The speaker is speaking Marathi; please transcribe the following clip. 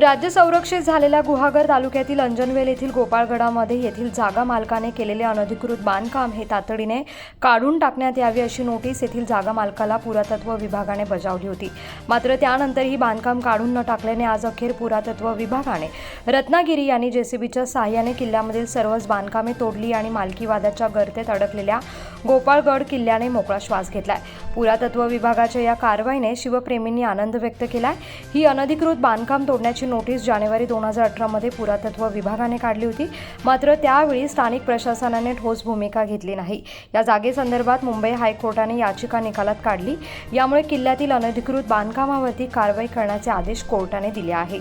राज्य संरक्षित झालेल्या गुहागर तालुक्यातील अंजनवेल येथील गोपाळगडामध्ये येथील जागा मालकाने केलेले अनधिकृत बांधकाम हे तातडीने काढून टाकण्यात यावे अशी नोटीस येथील जागा मालकाला पुरातत्व विभागाने बजावली होती. मात्र त्यानंतर ही बांधकाम काढून न टाकल्याने आज अखेर पुरातत्व विभागाने रत्नागिरी यांनी जेसीबीच्या सहाय्याने किल्ल्यामधील सर्वच बांधकामे तोडली आणि मालकीवादाच्या गर्तेत अडकलेल्या गोपाळगड किल्ल्याने मोकळा श्वास घेतलाय. पुरातत्व विभागाच्या या कारवाईने शिवप्रेमींनी आनंद व्यक्त केलाय. ही अनधिकृत बांधकाम तोडण्याची नोटीस जानेवारी दोन हजार अठरामध्ये पुरातत्व विभागाने काढली होती. मात्र त्यावेळी स्थानिक प्रशासनाने ठोस भूमिका घेतली नाही. या जागेसंदर्भात मुंबई हायकोर्टाने याचिका निकालात काढली. यामुळे किल्ल्यातील अनधिकृत बांधकामावरती कारवाई करण्याचे आदेश कोर्टाने दिले आहे